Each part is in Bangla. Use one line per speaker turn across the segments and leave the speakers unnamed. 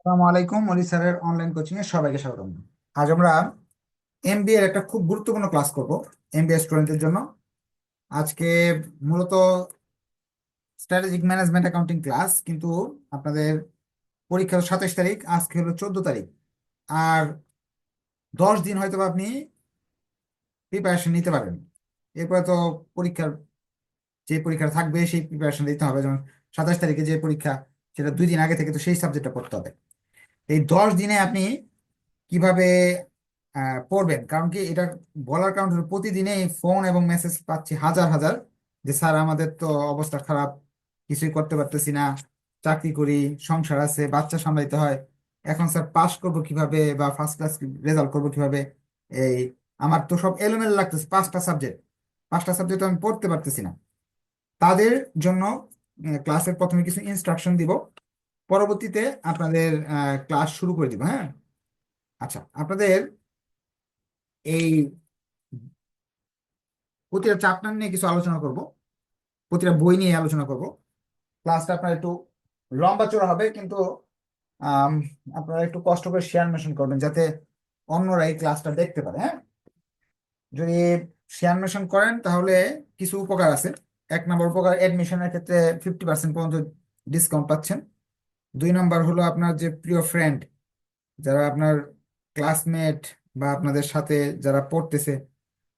আসসালামু আলাইকুম অলি স্যারের অনলাইন কোচিং এ সবাইকে স্বাগতম আজ আমরা এমবিএ এর একটা খুব গুরুত্বপূর্ণ ক্লাস করব এমবিএ স্টুডেন্টদের জন্য আজকে মূলত স্ট্র্যাটেজিক ম্যানেজমেন্ট অ্যাকাউন্টিং ক্লাস কিন্তু আপনাদের পরীক্ষা সাতাশ তারিখ আজকে হলো চোদ্দ তারিখ আর দশ দিন হয়তো আপনি প্রিপারেশন নিতে পারেন এরপরে তো পরীক্ষার যে পরীক্ষা থাকবে সেই প্রিপারেশন দিতে হবে যেমন সাতাশ তারিখে যে পরীক্ষা সেটা দুই দিন আগে থেকে তো সেই সাবজেক্টটা পড়তে হবে এই দশ দিনে আপনি কিভাবে পড়বেন কারণ কি এটা বলার কারণ হলো প্রতিদিনে ফোন এবং মেসেজ পাচ্ছি হাজার হাজার যে স্যার আমাদের তো অবস্থা খারাপ কিছুই করতে পারতেছি না চাকরি করি সংসার আছে বাচ্চা সামলাইতে হয় এখন স্যার পাস করব কিভাবে বা ফার্স্ট ক্লাস রেজাল্ট করব কিভাবে এই আমার তো সব এলোমেলো লাগতেছে পাঁচটা সাবজেক্ট পাঁচটা সাবজেক্ট আমি পড়তে পারতেছি না তাদের জন্য ক্লাসের প্রথমে কিছু ইনস্ট্রাকশন দিব পরবর্তীতে আপনাদের ক্লাস শুরু করে দিব হ্যাঁ আচ্ছা আপনাদের এই প্রতিটা চাপটার নিয়ে কিছু আলোচনা করব প্রতিটা বই নিয়ে আলোচনা করব ক্লাসটা আপনার একটু লম্বা চড়া হবে কিন্তু আপনারা একটু কষ্ট করে শেয়ার মেশন করবেন যাতে অন্যরা এই ক্লাসটা দেখতে পারে হ্যাঁ যদি শেয়ার মেশন করেন তাহলে কিছু উপকার আছে এক নম্বর উপকার অ্যাডমিশনের ক্ষেত্রে ফিফটি পার্সেন্ট পর্যন্ত ডিসকাউন্ট পাচ্ছেন দুই নম্বর হলো আপনার যে প্রিয় ফ্রেন্ড যারা আপনার ক্লাসমেট বা আপনাদের সাথে যারা পড়তেছে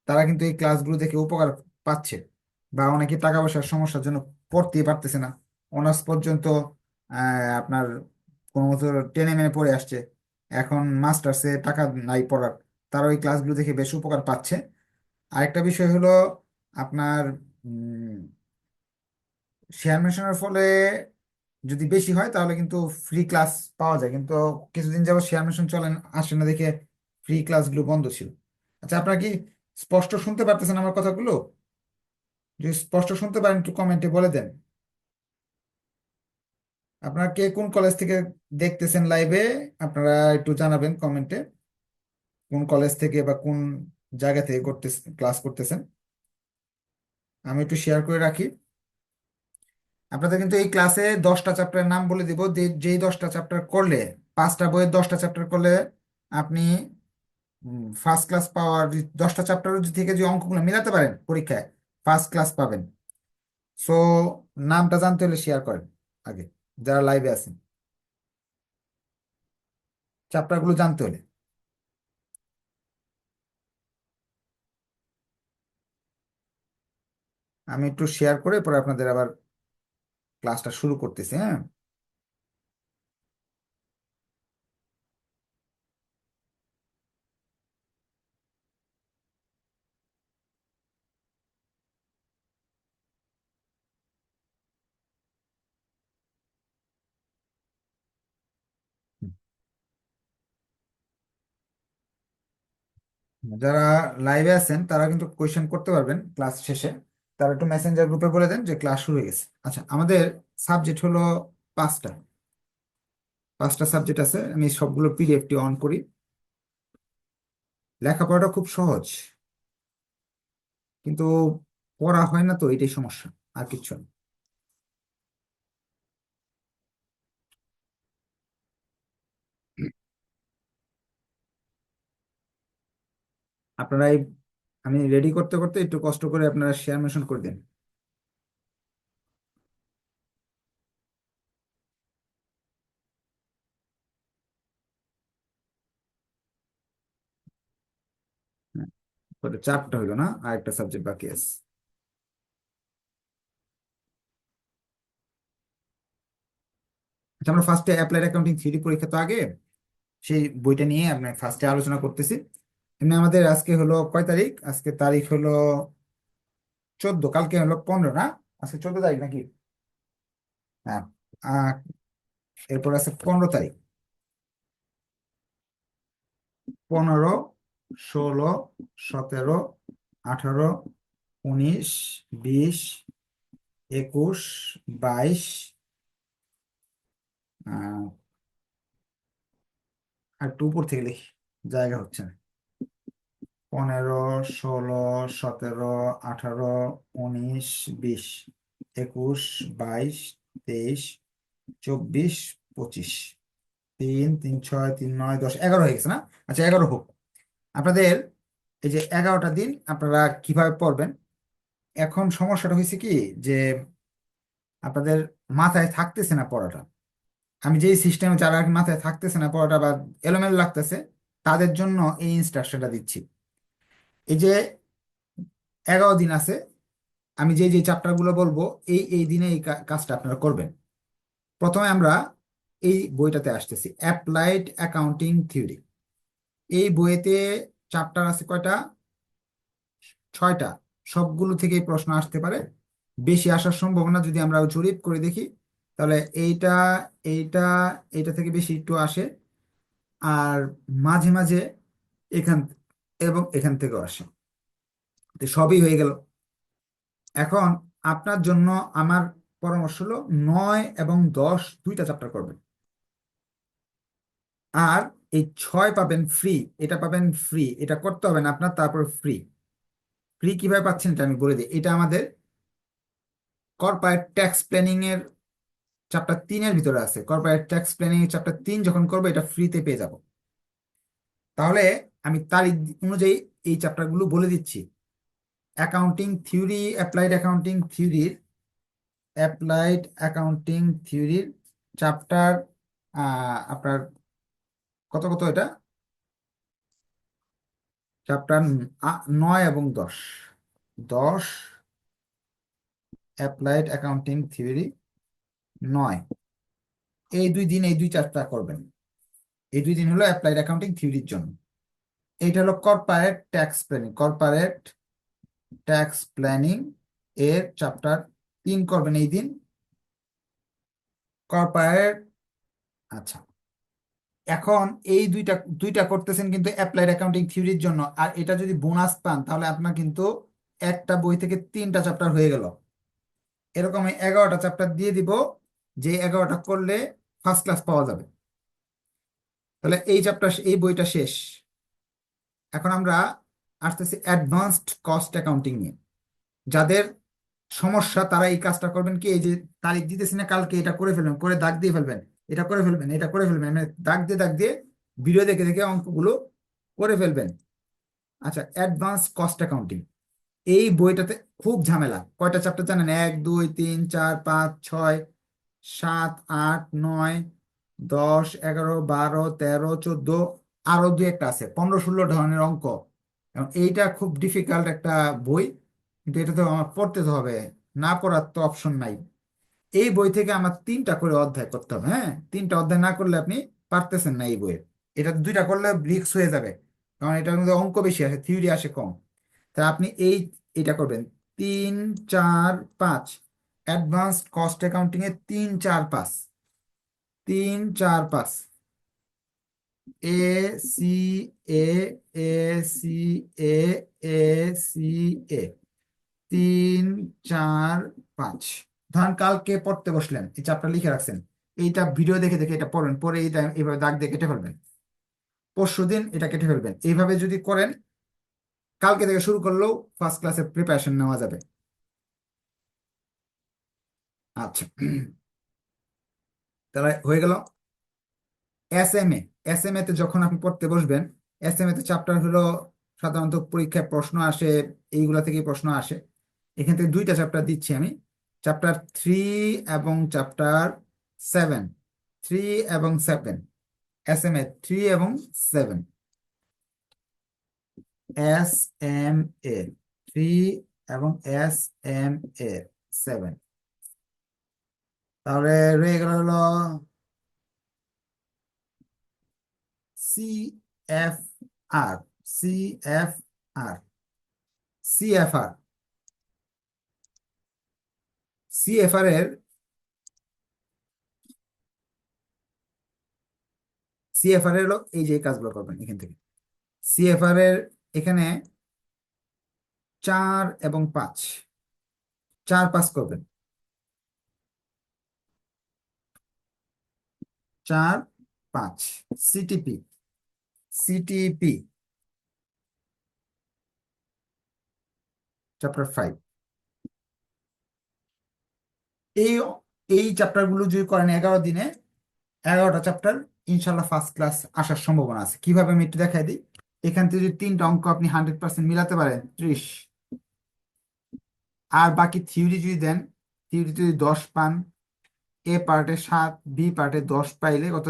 তারা কিন্তু এই ক্লাসগুলো থেকে উপকার পাচ্ছে বা অনেকে টাকা পয়সার সমস্যার জন্য পড়তে পারতেছে না অনার্স পর্যন্ত আপনার কোনো মতো টেনে মেনে পড়ে আসছে এখন মাস্টার্সে টাকা নাই পড়ার তারা ওই ক্লাসগুলো দেখে বেশ উপকার পাচ্ছে আরেকটা বিষয় হলো আপনার শেয়ার মেশানোর ফলে যদি বেশি হয় তাহলে কিন্তু ফ্রি ক্লাস পাওয়া যায় কিন্তু কিছুদিন যাবত শেয়ার মেশন চলেন আসে না দেখে ফ্রি ক্লাসগুলো বন্ধ ছিল আচ্ছা আপনারা কি স্পষ্ট শুনতে পারতেছেন আমার কথাগুলো যদি স্পষ্ট শুনতে পারেন একটু কমেন্টে বলে দেন আপনারা কে কোন কলেজ থেকে দেখতেছেন লাইভে আপনারা একটু জানাবেন কমেন্টে কোন কলেজ থেকে বা কোন জায়গা থেকে করতে ক্লাস করতেছেন আমি একটু শেয়ার করে রাখি আপনাদের কিন্তু এই ক্লাসে দশটা চ্যাপ্টারের নাম বলে দিব যে যেই দশটা চ্যাপ্টার করলে পাঁচটা বইয়ের দশটা চ্যাপ্টার করলে আপনি ফার্স্ট ক্লাস পাওয়ার দশটা চ্যাপ্টার থেকে যে অঙ্কগুলো মিলাতে পারেন পরীক্ষায় ফার্স্ট ক্লাস পাবেন সো নামটা জানতে হলে শেয়ার করেন আগে যারা লাইভে আছেন চ্যাপ্টারগুলো জানতে হলে আমি একটু শেয়ার করে পরে আপনাদের আবার ক্লাসটা শুরু করতেছি হ্যাঁ যারা লাইভে আছেন তারা কিন্তু কোয়েশ্চেন করতে পারবেন ক্লাস শেষে তারা একটু মেসেঞ্জার গ্রুপে বলে দেন যে ক্লাস শুরু হয়ে গেছে আচ্ছা আমাদের সাবজেক্ট হলো পাঁচটা পাঁচটা সাবজেক্ট আছে আমি সবগুলো পিডিএফটি অন করি লেখাপড়াটা খুব সহজ কিন্তু পড়া হয় না তো এটাই সমস্যা আর কিচ্ছু না আপনারা এই আমি রেডি করতে করতে একটু কষ্ট করে আপনারা শেয়ার মেশন করে দিন চারটা হ্যাঁ, হইলো না আর একটা সাবজেক্ট বাকি আছে আচ্ছা, আমরা ফার্স্টে অ্যাপ্লাইড অ্যাকাউন্টিং থিওরি পরীক্ষা তো আগে সেই বইটা নিয়ে আমরা ফার্স্টে আলোচনা করতেছি এমনি আমাদের আজকে হলো কয় তারিখ আজকে তারিখ হলো চোদ্দ কালকে হলো পনেরো না আজকে চোদ্দ তারিখ নাকি হ্যাঁ এরপর আছে পনেরো তারিখ পনেরো ষোলো সতেরো আঠারো উনিশ বিশ একুশ বাইশ আর একটু উপর থেকে লিখি জায়গা হচ্ছে না পনেরো ষোলো সতেরো আঠারো উনিশ বিশ একুশ বাইশ তেইশ চব্বিশ পঁচিশ তিন তিন ছয় তিন নয় দশ এগারো হয়ে গেছে না আচ্ছা এগারো হোক আপনাদের এই যে এগারোটা দিন আপনারা কিভাবে পড়বেন এখন সমস্যাটা হয়েছে কি যে আপনাদের মাথায় থাকতেছে না পড়াটা আমি যেই সিস্টেমে যারা মাথায় থাকতেছে না পড়াটা বা এলোমেলো লাগতেছে তাদের জন্য এই ইনস্ট্রাকশনটা দিচ্ছি এই যে এগারো দিন আছে আমি যে যে গুলো বলবো এই এই দিনে এই কাজটা আপনারা করবেন প্রথমে আমরা এই বইটাতে আসতেছি অ্যাপ্লাইড অ্যাকাউন্টিং থিওরি এই বইতে চ্যাপ্টার আছে কয়টা ছয়টা সবগুলো থেকে প্রশ্ন আসতে পারে বেশি আসার সম্ভাবনা যদি আমরা জরিপ করে দেখি তাহলে এইটা এইটা এইটা থেকে বেশি একটু আসে আর মাঝে মাঝে এখান এবং এখান থেকেও আসে তো সবই হয়ে গেল এখন আপনার জন্য আমার পরামর্শ হলো নয় এবং দশ দুইটা চ্যাপ্টার করবেন আর এই ছয় পাবেন ফ্রি এটা পাবেন ফ্রি এটা করতে হবে না আপনার তারপর ফ্রি ফ্রি কিভাবে পাচ্ছেন এটা আমি বলে দিই এটা আমাদের কর্পোরেট ট্যাক্স প্ল্যানিং এর চ্যাপ্টার তিনের ভিতরে আছে কর্পোরেট ট্যাক্স প্ল্যানিং এর চ্যাপ্টার তিন যখন করবো এটা ফ্রিতে পেয়ে যাব তাহলে আমি তার অনুযায়ী এই চ্যাপ্টারগুলো বলে দিচ্ছি অ্যাকাউন্টিং থিওরি অ্যাপ্লাইড অ্যাকাউন্টিং থিওরির অ্যাপ্লাইড অ্যাকাউন্টিং থিওরির চ্যাপ্টার আপনার কত কত এটা চ্যাপ্টার নয় এবং দশ দশ অ্যাপ্লাইড অ্যাকাউন্টিং থিওরি নয় এই দুই দিন এই দুই চ্যাপ্টার করবেন এই দুই দিন হলো অ্যাপ্লাইড অ্যাকাউন্টিং থিওরির জন্য এটা হলো corporate tax planning corporate tax planning এর চ্যাপ্টার তিন করবেন এই দিন কর্পোরেট আচ্ছা এখন এই দুইটা দুইটা করতেছেন কিন্তু অ্যাপ্লাইড অ্যাকাউন্টিং থিওরির জন্য আর এটা যদি বোনাস পান তাহলে আপনার কিন্তু একটা বই থেকে তিনটা চ্যাপ্টার হয়ে গেল এরকম আমি এগারোটা চ্যাপ্টার দিয়ে দিব যে এগারোটা করলে ফার্স্ট ক্লাস পাওয়া যাবে তাহলে এই চ্যাপ্টার এই বইটা শেষ এখন আমরা আসতেছি অ্যাডভান্সড কস্ট অ্যাকাউন্টিং নিয়ে যাদের সমস্যা তারা এই কাজটা করবেন কি এই যে তারিখ দিতেছি না কালকে এটা করে ফেলবেন করে দাগ দিয়ে ফেলবেন এটা করে ফেলবেন এটা করে ফেলবেন মানে দাগ দিয়ে দাগ দিয়ে ভিডিও দেখে দেখে অঙ্কগুলো করে ফেলবেন আচ্ছা অ্যাডভান্স কস্ট অ্যাকাউন্টিং এই বইটাতে খুব ঝামেলা কয়টা চ্যাপ্টার জানেন এক দুই তিন চার পাঁচ ছয় সাত আট নয় দশ এগারো বারো তেরো চোদ্দ আরো দু একটা আছে পনেরো ষোলো ধরনের অঙ্ক এবং এইটা খুব ডিফিকাল্ট একটা বই কিন্তু এটা তো আমার পড়তে তো হবে না পড়ার তো অপশন নাই এই বই থেকে আমার তিনটা করে অধ্যায় করতে হবে হ্যাঁ তিনটা অধ্যায় না করলে আপনি পারতেছেন না এই বইয়ের এটা দুইটা করলে রিক্স হয়ে যাবে কারণ এটার মধ্যে অঙ্ক বেশি আসে থিওরি আসে কম তা আপনি এই এটা করবেন তিন চার পাঁচ অ্যাডভান্সড কস্ট অ্যাকাউন্টিং এ তিন চার পাঁচ তিন চার পাঁচ A C A A C A A C A তিন চার পাঁচ ধরেন কালকে পড়তে বসলেন এই চাপটা লিখে রাখছেন এইটা ভিডিও দেখে দেখে এটা পড়েন পরে এইটা এইভাবে দাগ দিয়ে কেটে ফেলবেন পরশু দিন এটা কেটে ফেলবেন এইভাবে যদি করেন কালকে থেকে শুরু করলেও ফার্স্ট ক্লাসের প্রিপারেশন নেওয়া যাবে আচ্ছা তাহলে হয়ে গেল S M A S M এতে যখন আপনি পড়তে বসবেন এস এম এতে চ্যাপ্টার হলো সাধারণত পরীক্ষায় প্রশ্ন আসে এইগুলা থেকে প্রশ্ন আসে এখান থেকে দুইটা চ্যাপ্টার দিচ্ছি আমি চ্যাপ্টার থ্রি এবং চ্যাপ্টার সেভেন থ্রি এবং seven S M A three এবং seven S M A three এবং এস এম এ সেভেন তাহলে রয়ে গেল হলো সিএফআর সিএফআর সিএফআর সিএফআর এর সিএফআর এর এই যে কাজগুলো করবেন এখান থেকে সিএফআর এর এখানে চার এবং পাঁচ চার পাঁচ করবেন চার পাঁচ সিটিপি CTP, চ্যাপ্টার ফাইভ এই এই চ্যাপ্টারগুলো যদি করেন এগারো দিনে এগারোটা চ্যাপ্টার ইনশাল্লাহ ফার্স্ট ক্লাস আসার সম্ভাবনা আছে কিভাবে আমি একটু দেখাই দিই এখান থেকে যদি তিনটা অঙ্ক আপনি হান্ড্রেড পার্সেন্ট মিলাতে পারেন ত্রিশ আর বাকি থিওরি যদি দেন থিওরি যদি দশ পান এ পার্টে সাত বি পার্টে দশ পাইলে কত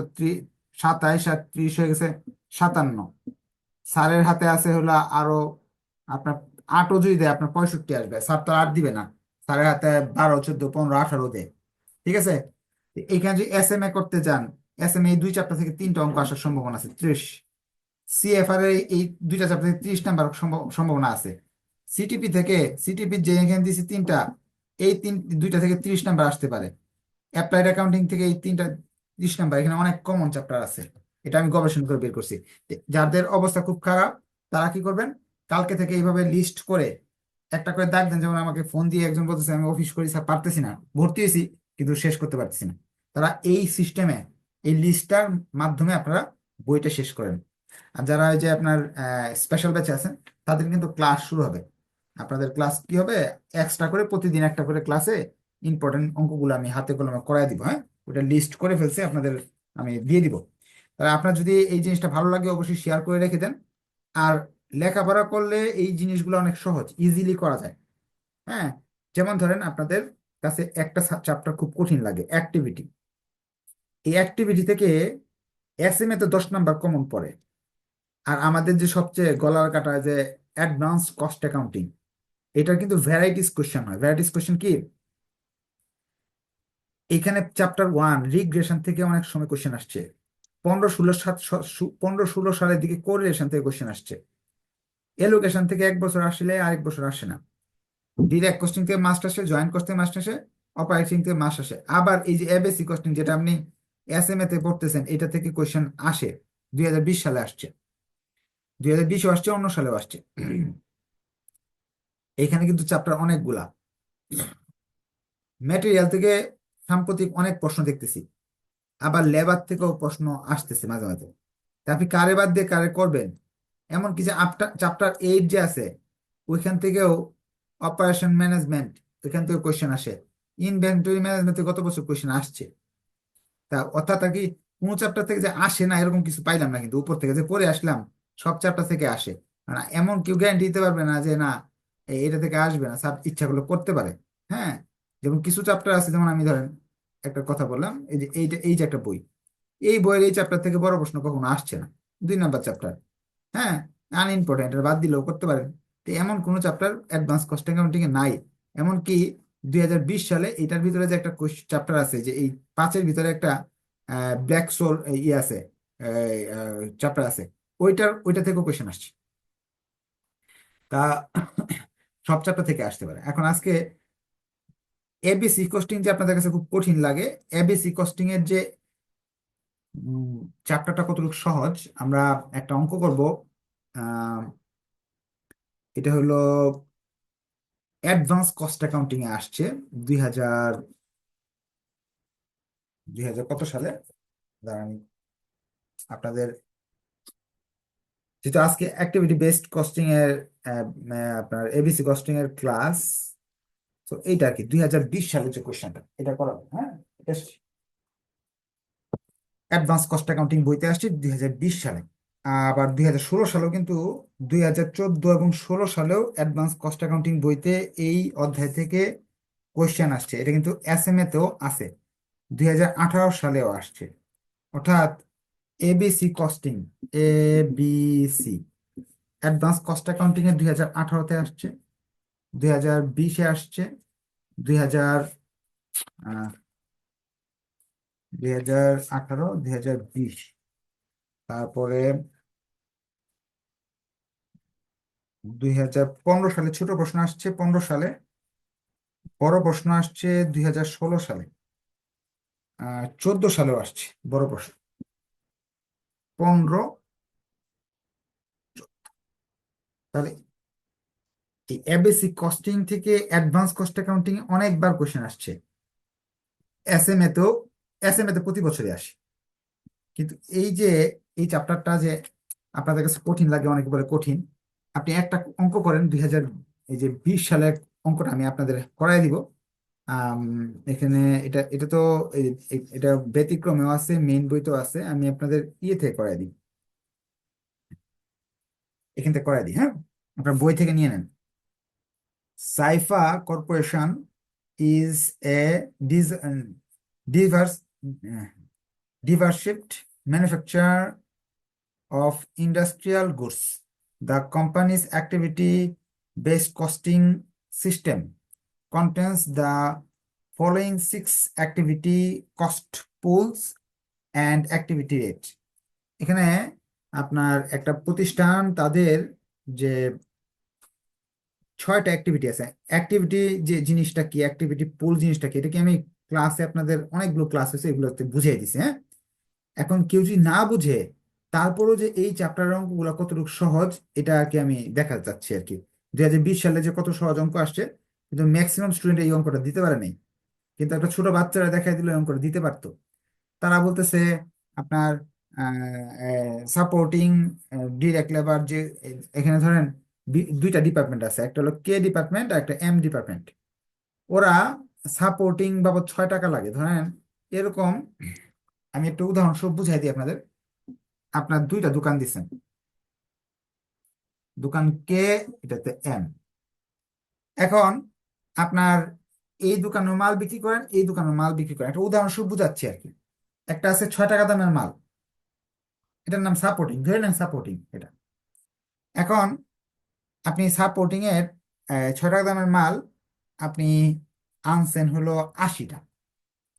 সাতাইশ আর ত্রিশ হয়ে গেছে সাতান্ন স্যারের হাতে আছে হলো আরো আপনার আটও যদি দেয় আপনার পঁয়ষট্টি আসবে স্যার তো আট দিবে না স্যারের হাতে বারো চোদ্দ পনেরো আঠারো দেয় ঠিক আছে এখানে যদি এস এম এ করতে যান এস এম এ দুই চারটা থেকে তিনটা অঙ্ক আসার সম্ভাবনা আছে ত্রিশ সিএফআর এর এই দুইটা চ্যাপ্টার থেকে ত্রিশ নাম্বার সম্ভাবনা আছে সিটিপি থেকে সিটিপি যে এখানে দিয়েছি তিনটা এই তিন দুইটা থেকে ত্রিশ নাম্বার আসতে পারে অ্যাপ্লাইড অ্যাকাউন্টিং থেকে এই তিনটা ত্রিশ নাম্বার এখানে অনেক কমন চ্যাপ্টার আছে এটা আমি গবেষণা করে বের করছি যাদের অবস্থা খুব খারাপ তারা কি করবেন কালকে থেকে এইভাবে লিস্ট করে একটা করে দাগ দেন যেমন আমাকে ফোন দিয়ে একজন বলতেছে আমি অফিস করি পারতেছি না ভর্তি হয়েছি কিন্তু শেষ করতে পারতেছি না তারা এই সিস্টেমে এই লিস্টটার মাধ্যমে আপনারা বইটা শেষ করেন আর যারা ওই যে আপনার স্পেশাল ব্যাচে আছেন তাদের কিন্তু ক্লাস শুরু হবে আপনাদের ক্লাস কি হবে এক্সট্রা করে প্রতিদিন একটা করে ক্লাসে ইম্পর্টেন্ট অঙ্কগুলো আমি হাতে কলমে করাই দিব হ্যাঁ ওটা লিস্ট করে ফেলছে আপনাদের আমি দিয়ে দিব তাহলে আপনার যদি এই জিনিসটা ভালো লাগে অবশ্যই শেয়ার করে রেখে দেন আর লেখাপড়া করলে এই জিনিসগুলো অনেক সহজ ইজিলি করা যায় হ্যাঁ যেমন ধরেন আপনাদের কাছে একটা চ্যাপ্টার খুব কঠিন লাগে অ্যাক্টিভিটি এই অ্যাক্টিভিটি থেকে এস এম এ তো দশ নাম্বার কমন পড়ে আর আমাদের যে সবচেয়ে গলার কাটা যে অ্যাডভান্স কস্ট অ্যাকাউন্টিং এটার কিন্তু ভ্যারাইটিস কোয়েশ্চেন হয় ভ্যারাইটিস কোয়েশ্চেন কি এখানে চ্যাপ্টার ওয়ান রিগ্রেশন থেকে অনেক সময় কোয়েশ্চেন আসছে পনেরো ষোলো সাত পনেরো ষোলো সালের দিকে কোরিলেশন থেকে কোশ্চেন আসছে এলোকেশন থেকে এক বছর আসলে আরেক বছর আসে না ডিরেক্ট কোশ্চিন থেকে মাস্ট আসে জয়েন্ট কোশ্চিন মাস্ট আসে অপারেটিং থেকে মাস্ট আসে আবার এই যে এবিসি কোশ্চিন যেটা আপনি এস এম এতে পড়তেছেন এটা থেকে কোশ্চেন আসে দুই হাজার বিশ সালে আসছে দুই হাজার বিশও আসছে অন্য সালেও আসছে এখানে কিন্তু চ্যাপ্টার অনেকগুলা ম্যাটেরিয়াল থেকে সাম্প্রতিক অনেক প্রশ্ন দেখতেছি আবার লেবার থেকেও প্রশ্ন আসতেছে মাঝে মাঝে আপনি কারে বাদ দিয়ে কারে করবেন এমনকি যে চ্যাপ্টার এইট যে আছে ওইখান থেকেও অপারেশন ম্যানেজমেন্ট ওইখান থেকে কোয়েশ্চেন আসে ইনভেন্টরি ম্যানেজমেন্ট গত বছর কোয়েশ্চেন আসছে তা অর্থাৎ আর কি কোনো চ্যাপ্টার থেকে যে আসে না এরকম কিছু পাইলাম না কিন্তু উপর থেকে যে পরে আসলাম সব চ্যাপ্টার থেকে আসে না মানে এমন কেউ গ্যারান্টি দিতে পারবে না যে না এটা থেকে আসবে না সব ইচ্ছাগুলো করতে পারে হ্যাঁ যেমন কিছু চ্যাপ্টার আছে যেমন আমি ধরেন একটা কথা বললাম এই যে এইটা এই যে একটা বই এই বইয়ের এই চ্যাপ্টার থেকে বড় প্রশ্ন কখনো আসছে না দুই নাম্বার চ্যাপ্টার হ্যাঁ আনইম্পর্টেন্ট বাদ দিলেও করতে পারেন তো এমন কোনো চ্যাপ্টার অ্যাডভান্স কস্ট অ্যাকাউন্টিংয়ে নাই এমনকি দুই সালে এটার ভিতরে যে একটা চ্যাপ্টার আছে যে এই পাঁচের ভিতরে একটা ব্ল্যাক সোল ইয়ে আছে চ্যাপ্টার আছে ওইটার ওইটা থেকেও কোয়েশন আসছে তা সব চ্যাপ্টার থেকে আসতে পারে এখন আজকে এবিসি কোস্টিং যে আপনাদের কাছে খুব কঠিন লাগে এবিসি কোস্টিং এর যে চ্যাপ্টারটা কতটুকু সহজ আমরা একটা অঙ্ক করব এটা হলো অ্যাডভান্স কস্ট অ্যাকাউন্টিং এ আসছে দুই হাজার দুই হাজার কত সালে দাঁড়ান আপনাদের যেহেতু আজকে অ্যাক্টিভিটি বেসড কস্টিং এর আপনার এবিসি কস্টিং এর ক্লাস তো এটা কি দুই হাজার বিশ সালের যে কোয়েশ্চেনটা এটা করা হবে হ্যাঁ এটা অ্যাডভান্স কস্ট অ্যাকাউন্টিং বইতে আসছে দুই হাজার বিশ সালে আবার দুই হাজার ষোলো সালেও কিন্তু দুই হাজার চোদ্দ এবং ষোলো সালেও অ্যাডভান্স কস্ট অ্যাকাউন্টিং বইতে এই অধ্যায় থেকে কোয়েশ্চেন আসছে এটা কিন্তু এস এম এতেও আছে দুই হাজার আঠারো সালেও আসছে অর্থাৎ ABC costing A C advance cost accounting এ দুই হাজার আঠারোতে আসছে দুই হাজার বিশে আসছে হাজার দুই হাজার আঠারো হাজার বিশ তারপরে দুই হাজার পনেরো সালে ছোট প্রশ্ন আসছে পনেরো সালে বড় প্রশ্ন আসছে দুই হাজার ষোলো সালে চোদ্দ সালেও আসছে বড় প্রশ্ন পনেরো তাহলে এই এবিসি কস্টিং থেকে অ্যাডভান্স কস্ট অ্যাকাউন্টিং এ অনেকবার কোয়েশ্চেন আসছে এস এম এ তো এস এম এ তো প্রতি বছরই আসে কিন্তু এই যে এই চ্যাপ্টারটা যে আপনাদের কাছে কঠিন লাগে অনেক বলে কঠিন আপনি একটা অঙ্ক করেন দুই হাজার এই যে বিশ সালের অঙ্কটা আমি আপনাদের করাই দিব এখানে এটা এটা তো এটা ব্যতিক্রমেও আছে মেইন তো আছে আমি আপনাদের ইয়ে থেকে করাই দিই এখান থেকে করাই দিই হ্যাঁ আপনার বই থেকে নিয়ে নেন সাইফা corporation is a diverse diversified manufacturer of industrial goods the company's activity base costing system contains the following six activity cost pools and activity rate এখানে আপনার একটা প্রতিষ্ঠান তাদের যে ছয়টা অ্যাক্টিভিটি আছে অ্যাক্টিভিটি যে জিনিসটা কি অ্যাক্টিভিটি পোল জিনিসটা কি এটা কি আমি ক্লাসে আপনাদের অনেকগুলো ক্লাস হয়েছে এগুলোতে বুঝিয়ে দিছি হ্যাঁ এখন কেউ যদি না বুঝে তারপরও যে এই চ্যাপ্টারের অঙ্কগুলো কতটুকু সহজ এটা আর কি আমি দেখা যাচ্ছে আর কি দুই হাজার বিশ সালে যে কত সহজ অঙ্ক আসছে কিন্তু ম্যাক্সিমাম স্টুডেন্ট এই অঙ্কটা দিতে পারে নাই কিন্তু একটা ছোট বাচ্চারা দেখাই দিলে অঙ্কটা দিতে পারতো তারা বলতেছে আপনার সাপোর্টিং ডিরেক্ট লেবার যে এখানে ধরেন দুইটা ডিপার্টমেন্ট আছে একটা হলো কে ডিপার্টমেন্ট আর একটা এম ডিপার্টমেন্ট ওরা সাপোর্টিং বাবদ ছয় টাকা লাগে ধরেন এরকম আমি একটা সব বুঝাই দিই আপনাদের আপনার দুইটা দোকান দিচ্ছেন দোকান কে এটাতে এম এখন আপনার এই দোকানে মাল বিক্রি করেন এই দোকানে মাল বিক্রি করেন একটা উদাহরণ সব বুঝাচ্ছি আর কি একটা আছে ছয় টাকা দামের মাল এটার নাম সাপোর্টিং ধরে নেন সাপোর্টিং এটা এখন আপনি সাপোর্টিং এর ছয় টাকা দামের মাল আপনি আনছেন হলো আশিটা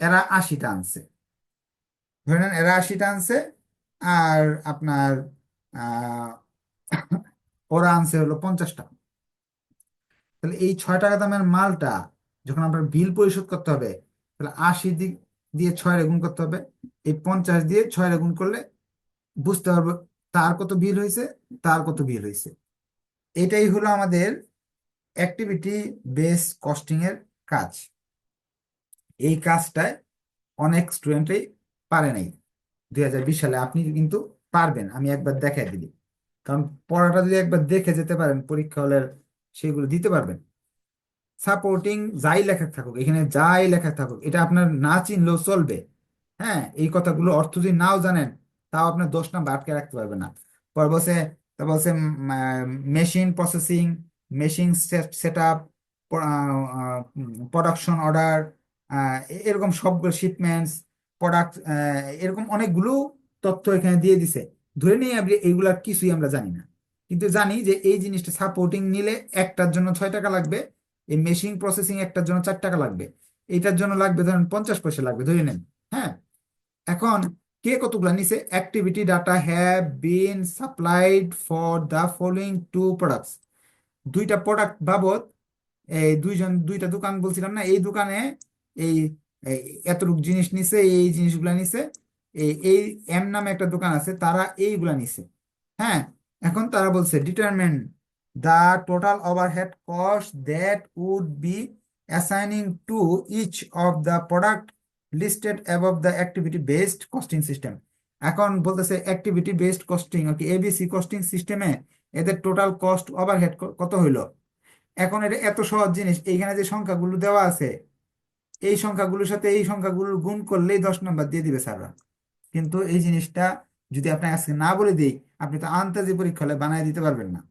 এরা আশিটা আনছে ধরে নেন এরা আশিটা আনছে আর আপনার ওরা আনছে হলো পঞ্চাশটা তাহলে এই ছয় টাকা দামের মালটা যখন আপনার বিল পরিশোধ করতে হবে তাহলে আশি দিক দিয়ে ছয় গুণ করতে হবে এই পঞ্চাশ দিয়ে ছয় গুণ করলে বুঝতে পারবো তার কত বিল হয়েছে তার কত বিল হয়েছে এটাই হলো আমাদের অ্যাক্টিভিটি বেস কস্টিং এর কাজ এই কাজটায় অনেক স্টুডেন্টই পারে নাই দুই সালে আপনি কিন্তু পারবেন আমি একবার দেখাই দিলি কারণ পড়াটা যদি একবার দেখে যেতে পারেন পরীক্ষা হলের সেগুলো দিতে পারবেন সাপোর্টিং যাই লেখা থাকুক এখানে যাই লেখা থাকুক এটা আপনার না চিনলেও চলবে হ্যাঁ এই কথাগুলো অর্থ যদি নাও জানেন তাও আপনার দোষ নাম আটকে রাখতে পারবে না পর বসে তারপর বলছে machine processing machine set up production order এরকম সব শিপমেন্টস প্রোডাক্ট এরকম অনেকগুলো তথ্য এখানে দিয়ে দিছে ধরে নিয়ে আপনি এইগুলার কিছুই আমরা জানি না কিন্তু জানি যে এই জিনিসটা সাপোর্টিং নিলে একটার জন্য ছয় টাকা লাগবে এই মেশিন প্রসেসিং একটার জন্য চার টাকা লাগবে এটার জন্য লাগবে ধরেন পঞ্চাশ পয়সা লাগবে ধরে নেন হ্যাঁ এখন কে কতগুলো নিছে activity data have been supplied for the following two products দুইটা প্রোডাক্ট বাবদ এই দুইজন দুইটা দোকান বলছিলাম না এই দোকানে এই এতটুক জিনিস নিছে এই জিনিসগুলা নিছে এই এই এম নামে একটা দোকান আছে তারা এইগুলা নিছে হ্যাঁ এখন তারা বলছে determine the total overhead cost that would be assigning to each of the product listed above the activity based costing system এখন বলতেছে activity based costing okay ABC costing সিস্টেমে এদের টোটাল কস্ট ওভারহেড কত হইল এখন এটা এত সহজ জিনিস এইখানে যে সংখ্যাগুলো দেওয়া আছে এই সংখ্যাগুলোর সাথে এই সংখ্যাগুলো গুণ করলেই দশ নাম্বার দিয়ে দিবে স্যাররা কিন্তু এই জিনিসটা যদি আপনি আজকে না বলে দিই আপনি তো আন্তাজি পরীক্ষা হলে বানায় দিতে পারবেন না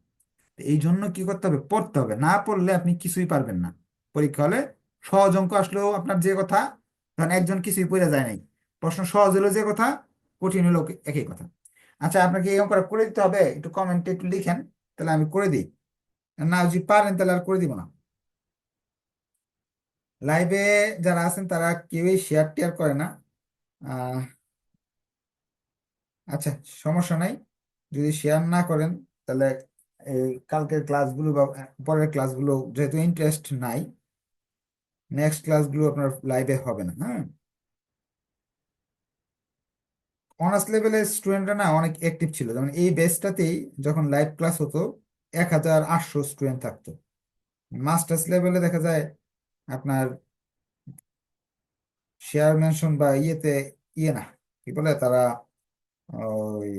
এই জন্য কি করতে হবে পড়তে হবে না পড়লে আপনি কিছুই পারবেন না পরীক্ষা হলে সহজ অঙ্ক আসলেও আপনার যে কথা কারণ একজন কিছুই পড়ে যায় নাই প্রশ্ন সহজ হলো যে কথা কঠিন হলো একই কথা আচ্ছা আপনাকে এরকম করে করে দিতে হবে একটু কমেন্টে একটু লিখেন তাহলে আমি করে দিই না যদি পারেন তাহলে আর করে দিব না লাইভে যারা আছেন তারা কেউই শেয়ার টেয়ার করে না আচ্ছা সমস্যা নাই যদি শেয়ার না করেন তাহলে এই কালকের ক্লাসগুলো বা পরের ক্লাসগুলো যেহেতু ইন্টারেস্ট নাই নেক্সট ক্লাসগুলো আপনার লাইভে হবে না হ্যাঁ অনার্স লেভেলে স্টুডেন্টরা না অনেক অ্যাক্টিভ ছিল যেমন এই বেসটাতেই যখন লাইভ ক্লাস হতো এক হাজার আটশো স্টুডেন্ট থাকতো মাস্টার্স লেভেলে দেখা যায় আপনার শেয়ার মেনশন বা ইয়েতে ইয়ে না কি বলে তারা ওই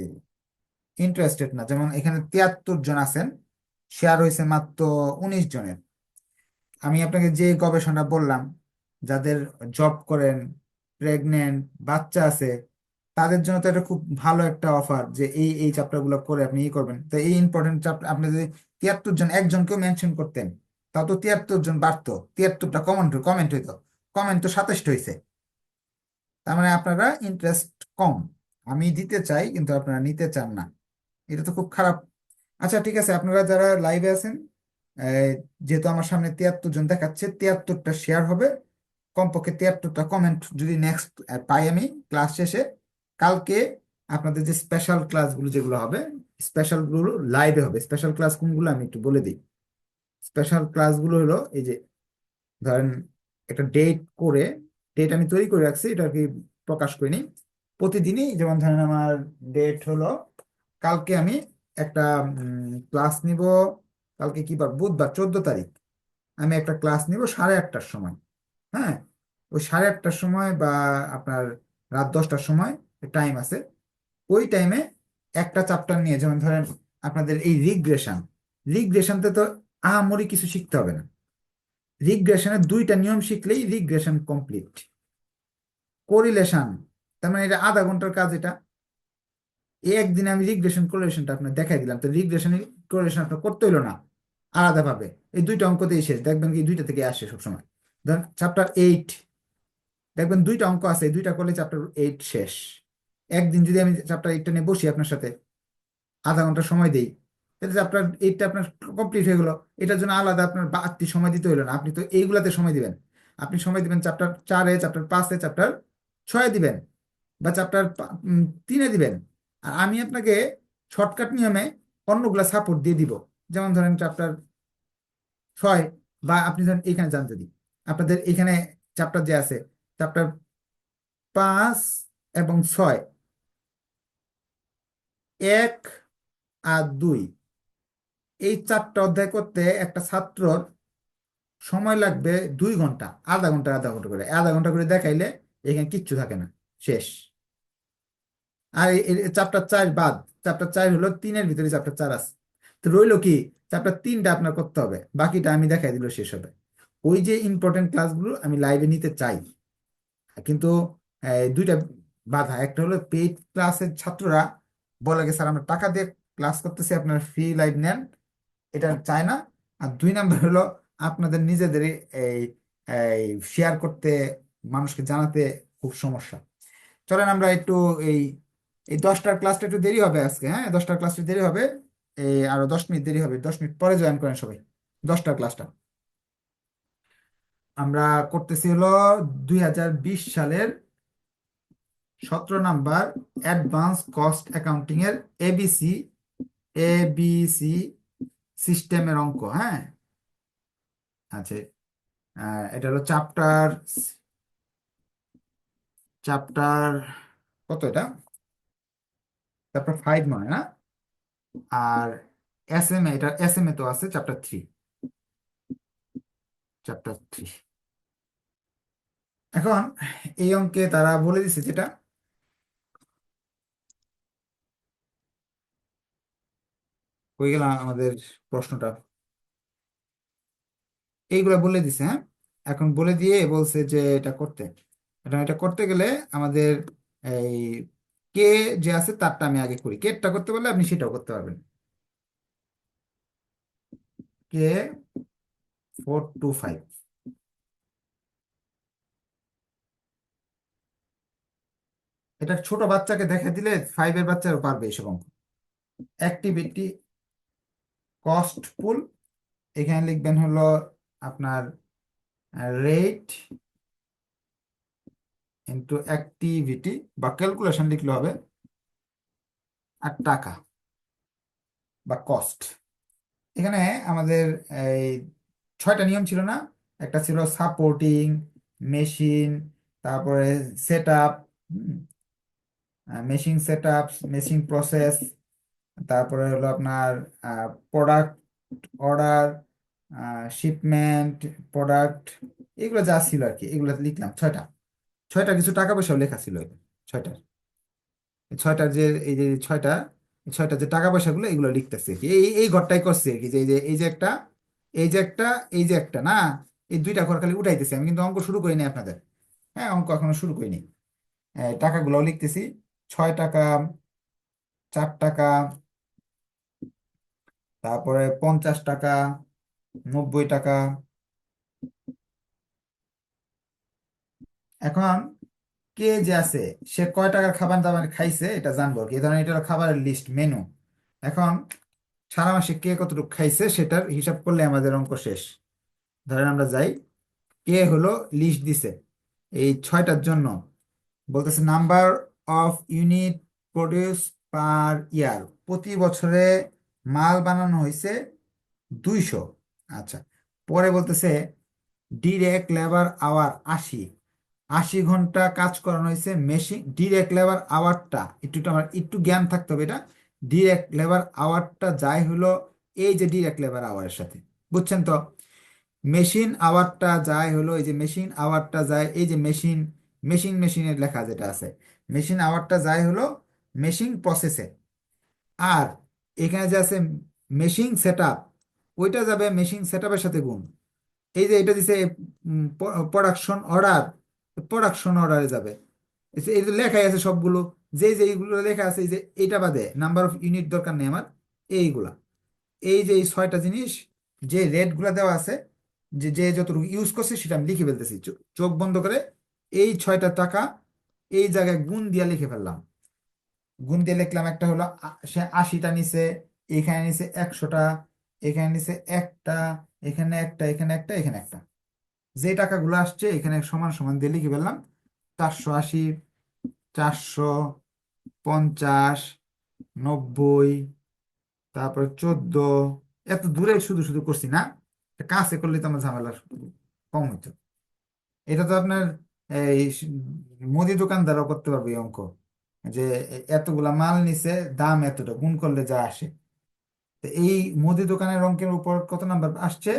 ইন্টারেস্টেড না যেমন এখানে তিয়াত্তর জন আছেন শেয়ার হয়েছে মাত্র উনিশ জনের আমি আপনাকে যে গবেষণা বললাম যাদের জব করেন প্রেগনেন্ট বাচ্চা আছে তাদের জন্য তো এটা খুব ভালো একটা অফার যে এই এই চ্যাপ্টারগুলো করে আপনি ই করবেন তো এই ইম্পর্টেন্ট চ্যাপ্টার আপনি যদি তিয়াত্তর জন একজনকেও মেনশন করতেন তা তো তিয়াত্তর জন বাড়তো তিয়াত্তরটা কমেন্ট কমেন্ট হইতো কমেন্ট তো সাতাশটা হয়েছে তার মানে আপনারা ইন্টারেস্ট কম আমি দিতে চাই কিন্তু আপনারা নিতে চান না এটা তো খুব খারাপ আচ্ছা ঠিক আছে আপনারা যারা লাইভে আছেন যেহেতু আমার সামনে তিয়াত্তর জন দেখাচ্ছে তিয়াত্তরটা শেয়ার হবে কমপক্ষে তিয়াত্তরটা কমেন্ট যদি নেক্সট পাই আমি ক্লাস শেষে কালকে আপনাদের যে স্পেশাল ক্লাসগুলো যেগুলো হবে স্পেশালগুলো লাইভে হবে স্পেশাল ক্লাস কোনগুলো আমি একটু বলে দিই স্পেশাল ক্লাসগুলো হলো এই যে ধরেন একটা ডেট করে ডেট আমি তৈরি করে রাখছি এটা আর কি প্রকাশ করিনি প্রতিদিনই যেমন ধরেন আমার ডেট হলো কালকে আমি একটা ক্লাস নিব কালকে কি বার বুধবার চোদ্দ তারিখ আমি একটা ক্লাস নিব সাড়ে আটটার সময় হ্যাঁ ওই সাড়ে আটটার সময় বা আপনার রাত দশটার সময় টাইম আছে ওই টাইমে একটা চ্যাপ্টার নিয়ে যেমন ধরেন আপনাদের এই রিগ্রেশন রিগ্রেশনতে তো আহামরি কিছু শিখতে হবে না রিগ্রেশনের দুইটা নিয়ম শিখলেই রিগ্রেশন কমপ্লিট করিলেশান তার মানে এটা আধা ঘন্টার কাজ এটা একদিন আমি রিগ্রেশন কোরেশনটা আপনার দেখাই দিলাম তো রিগ্রেশন কোরেশন আপনার করতে হইলো না আলাদাভাবে এই দুইটা অঙ্কতেই শেষ দেখবেন কি দুইটা থেকে আসে সবসময় ধরেন চ্যাপ্টার এইট দেখবেন দুইটা অঙ্ক আছে দুইটা করলে চ্যাপ্টার এইট শেষ একদিন যদি আমি চ্যাপ্টার এইটটা নিয়ে বসি আপনার সাথে আধা ঘন্টা সময় দিই তাহলে চ্যাপ্টার এইটটা আপনার কমপ্লিট হয়ে গেলো এটার জন্য আলাদা আপনার বাড়তি সময় দিতে হইলো না আপনি তো এইগুলাতে সময় দিবেন আপনি সময় দিবেন চ্যাপ্টার চারে চ্যাপ্টার পাঁচে চ্যাপ্টার ছয়ে দিবেন বা চ্যাপ্টার তিনে দিবেন আর আমি আপনাকে শর্টকাট নিয়মে অন্যগুলো সাপোর্ট দিয়ে দিব যেমন ধরেন চ্যাপ্টার ছয় বা আপনি ধরেন এখানে যান যদি আপনাদের এখানে চ্যাপ্টার যে আছে চ্যাপ্টার পাঁচ এবং ছয় এক আর দুই এই চারটা অধ্যায় করতে একটা ছাত্রর সময় লাগবে দুই ঘন্টা আধা ঘন্টা আধা ঘন্টা করে আধা ঘন্টা করে দেখাইলে এখানে কিচ্ছু থাকে না শেষ আর চ্যাপ্টার চার বাদ চ্যাপ্টার চার হলো তিনের ভিতরে চ্যাপ্টার চার আছে তো রইল কি চ্যাপ্টার তিনটা আপনার করতে হবে বাকিটা আমি দেখাই দিল শেষ হবে ওই যে ইম্পর্টেন্ট ক্লাসগুলো আমি লাইভে নিতে চাই কিন্তু দুইটা বাধা একটা হলো পেইড ক্লাসের ছাত্ররা বলে গেছে স্যার আমরা টাকা দিয়ে ক্লাস করতেছি আপনার ফ্রি লাইভ নেন এটা চায় না আর দুই নাম্বার হলো আপনাদের নিজেদের এই শেয়ার করতে মানুষকে জানাতে খুব সমস্যা চলেন আমরা একটু এই এই দশটার ক্লাসটা একটু দেরি হবে আজকে হ্যাঁ দশটার ক্লাসটা দেরি হবে এই আরো দশ মিনিট দেরি হবে দশ মিনিট পরে জয়েন করেন সবাই দশটার ক্লাসটা আমরা করতেছি হলো দুই সালের সতেরো নাম্বার অ্যাডভান্স কস্ট অ্যাকাউন্টিং এর এবিসি এবিসি সিস্টেমের অঙ্ক হ্যাঁ আছে এটা হলো চ্যাপ্টার চ্যাপ্টার কত এটা চ্যাপ্টার ফাইভ নয় না আর এস এম এটা এস এম এ তো আছে চ্যাপ্টার থ্রি চ্যাপ্টার থ্রি এখন এই অঙ্কে তারা বলে দিছে যেটা হয়ে গেল আমাদের প্রশ্নটা এইগুলা বলে দিছে হ্যাঁ এখন বলে দিয়ে বলছে যে এটা করতে এটা করতে গেলে আমাদের এই কে যে আছে তারটা আমি আগে করি কেটা করতে পারলে আপনি সেটাও করতে পারবেন কে ফোর টু ফাইভ এটা ছোট বাচ্চাকে দেখা দিলে ফাইভের বাচ্চারও পারবে এসব অঙ্ক অ্যাক্টিভিটি কস্ট পুল এখানে লিখবেন হলো আপনার রেট ইন্টু অ্যাক্টিভিটি বা ক্যালকুলেশন লিখলে হবে আর টাকা বা কস্ট এখানে আমাদের এই ছয়টা নিয়ম ছিল না একটা ছিল সাপোর্টিং মেশিন তারপরে set up machine set up machine process তারপরে হলো আপনার প্রোডাক্ট অর্ডার শিপমেন্ট প্রোডাক্ট এগুলো যা ছিল আর কি এগুলো লিখলাম ছয়টা ছয়টা কিছু টাকা পয়সাও লেখা ছিল ছয়টার ছয়টার যে এই যে ছয়টা ছয়টা যে টাকা পয়সাগুলো এগুলো লিখতেছে আর কি এই এই ঘরটাই করছে আর কি যে এই যে এই যে একটা এই যে একটা এই যে একটা না এই দুইটা ঘর খালি উঠাইতেছি আমি কিন্তু অঙ্ক শুরু করিনি আপনাদের হ্যাঁ অঙ্ক এখনো শুরু করিনি টাকাগুলো লিখতেছি ছয় টাকা চার টাকা তারপরে পঞ্চাশ টাকা নব্বই টাকা এখন কে যে আছে সে কয় টাকার খাবার দাবার খাইছে এটা জানবো কি ধরনের এটা খাবারের লিস্ট মেনু এখন সারা মাসে কে কতটুকু খাইছে সেটার হিসাব করলে আমাদের অঙ্ক শেষ ধরেন আমরা যাই কে হলো লিস্ট দিছে এই ছয়টার জন্য বলতেছে number of unit produce per year প্রতি বছরে মাল বানানো হয়েছে দুইশো আচ্ছা পরে বলতেছে ডিরেক্ট লেবার আওয়ার আশি আশি ঘন্টা কাজ করানো হয়েছে মেশিন ডিরেক্ট লেবার আওয়ারটা একটু আমার একটু জ্ঞান থাকতে হবে এটা ডিরেক্ট লেবার আওয়ারটা যাই হলো এই যে ডিরেক্ট লেবার আওয়ারের সাথে বুঝছেন তো মেশিন আওয়ারটা যাই হলো এই যে মেশিন আওয়ারটা যায় এই যে মেশিন মেশিন মেশিনের লেখা যেটা আছে মেশিন আওয়ারটা যাই হলো মেশিন প্রসেসে আর এখানে যে আছে মেশিন সেট ওইটা যাবে মেশিন সেট সাথে গুণ এই যে এটা দিছে প্রোডাকশন অর্ডার প্রোডাকশন অর্ডারে যাবে এই যে লেখাই আছে সবগুলো যে যে এইগুলো লেখা আছে এই যে এটা বাদে নাম্বার অফ ইউনিট দরকার নেই আমার এইগুলা এই যে এই ছয়টা জিনিস যে রেটগুলো দেওয়া আছে যে যে যতটুকু ইউজ করছে সেটা আমি লিখে ফেলতেছি চোখ বন্ধ করে এই ছয়টা টাকা এই জায়গায় গুণ দিয়ে লিখে ফেললাম গুণ দিয়ে লিখলাম একটা হলো সে আশিটা নিছে এখানে নিছে একশোটা এখানে নিছে একটা এখানে একটা এখানে একটা এখানে একটা যে টাকাগুলো আসছে এখানে সমান সমান দিয়ে লিখে ফেললাম চারশো আশি চারশো পঞ্চাশ নব্বই তারপরে চোদ্দ এত দূরে শুধু শুধু করছি না কাছে করলে তো আমার ঝামেলা কম হইতো এটা তো আপনার এই মুদি দোকানদারও করতে পারবে এই অঙ্ক যে এতগুলা মাল নিছে দাম এতটা গুণ করলে যা আসে তো এই মুদি দোকানের অঙ্কের উপর কত নাম্বার আসছে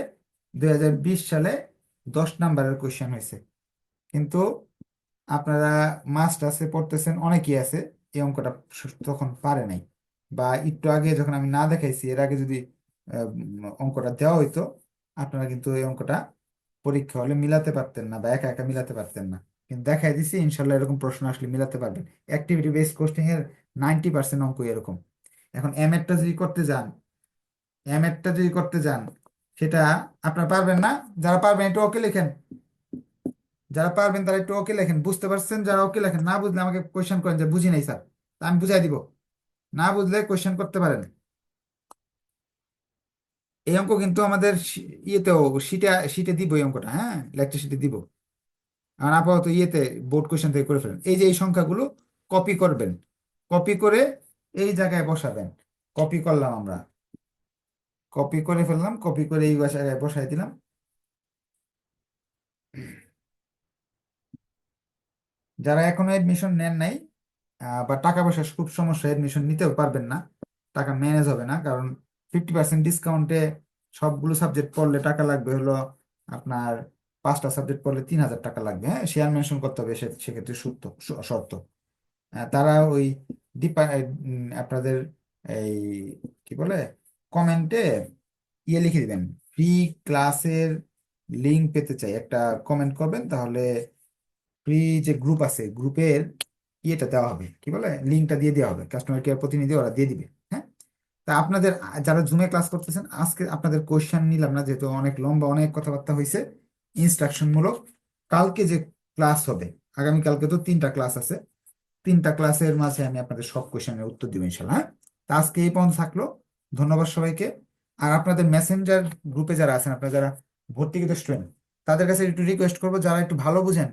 দুই সালে দশ নাম্বারের কোয়েশ্চেন হয়েছে কিন্তু আপনারা মাস্টার্সে পড়তেছেন অনেকেই আছে এই অঙ্কটা তখন পারে নাই বা একটু আগে যখন আমি না দেখাইছি এর আগে যদি অঙ্কটা দেওয়া হইতো আপনারা কিন্তু এই অঙ্কটা পরীক্ষা হলে মিলাতে পারতেন না বা একা একা মিলাতে পারতেন না কিন্তু দেখাই দিছি ইনশাল্লাহ এরকম প্রশ্ন আসলে মিলাতে পারবেন অ্যাক্টিভিটি বেস কোশ্চিং এর নাইনটি পার্সেন্ট অঙ্ক এরকম এখন এম এডটা যদি করতে যান এম এডটা যদি করতে যান সেটা আপনারা পারবেন না যারা পারবেন একটু ওকে লেখেন যারা পারবেন তারা একটু ওকে লেখেন বুঝতে পারছেন যারা ওকে লেখেন না বুঝলে আমাকে কোয়েশ্চেন করেন যে বুঝি নাই স্যার আমি বুঝাই দিব না বুঝলে কোয়েশ্চেন করতে পারেন এই অঙ্ক কিন্তু আমাদের ইয়েতেও শীতে শীতে দিব এই অঙ্কটা হ্যাঁ লেকচার শীতে দিব আর আপাতত ইয়েতে বোর্ড কোয়েশন থেকে করে ফেলেন এই যে এই সংখ্যাগুলো কপি করবেন কপি করে এই জায়গায় বসাবেন কপি করলাম আমরা কপি করে ফেললাম কপি করে এই বাসায় বসাই দিলাম যারা এখনো এডমিশন নেন নাই বা টাকা পয়সা খুব সমস্যা এডমিশন নিতেও পারবেন না টাকা ম্যানেজ হবে না কারণ ফিফটি পার্সেন্ট ডিসকাউন্টে সবগুলো সাবজেক্ট পড়লে টাকা লাগবে হলো আপনার পাঁচটা সাবজেক্ট পড়লে তিন হাজার টাকা লাগবে হ্যাঁ শেয়ার মেনশন করতে হবে সেক্ষেত্রে সত্য শর্ত তারা ওই আপনাদের এই কি বলে কমেন্টে ইয়ে লিখে দিবেন ফ্রি ক্লাসের লিঙ্ক পেতে চাই একটা কমেন্ট করবেন তাহলে ফ্রি যে গ্রুপ আছে গ্রুপের ইয়েটা দেওয়া হবে কি বলে লিঙ্কটা দিয়ে দেওয়া হবে কাস্টমার কেয়ার প্রতিনিধি ওরা দিয়ে দিবে হ্যাঁ তা আপনাদের যারা জুমে ক্লাস করতেছেন আজকে আপনাদের কোয়েশ্চেন নিলাম না যেহেতু অনেক লম্বা অনেক কথাবার্তা হয়েছে ইনস্ট্রাকশনমূলক কালকে যে ক্লাস হবে আগামীকালকে তো তিনটা ক্লাস আছে তিনটা ক্লাসের মাঝে আমি আপনাদের সব কোয়েশ্চেনের উত্তর দিব ইনশাল্লাহ হ্যাঁ তা আজকে এই পর্যন্ত থাকলো ধন্যবাদ সবাইকে আর আপনাদের মেসেঞ্জার গ্রুপে যারা আছেন আপনারা যারা ভর্তিকৃত স্টুডেন্ট তাদের কাছে একটু রিকোয়েস্ট করবো যারা একটু ভালো বুঝেন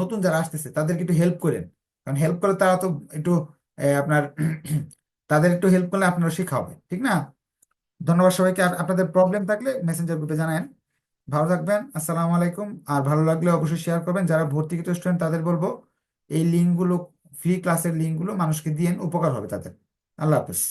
নতুন যারা আসতেছে তাদেরকে একটু হেল্প করেন কারণ হেল্প করলে তারা তো একটু আপনার তাদের একটু হেল্প করলে আপনারা শেখা হবে ঠিক না ধন্যবাদ সবাইকে আর আপনাদের প্রবলেম থাকলে মেসেঞ্জার গ্রুপে জানান ভালো থাকবেন আসসালামু আলাইকুম আর ভালো লাগলে অবশ্যই শেয়ার করবেন যারা ভর্তিকৃত স্টুডেন্ট তাদের বলবো এই লিঙ্কগুলো ফ্রি ক্লাসের লিঙ্কগুলো মানুষকে দিয়েন উপকার হবে তাদের আল্লাহ হাফিজ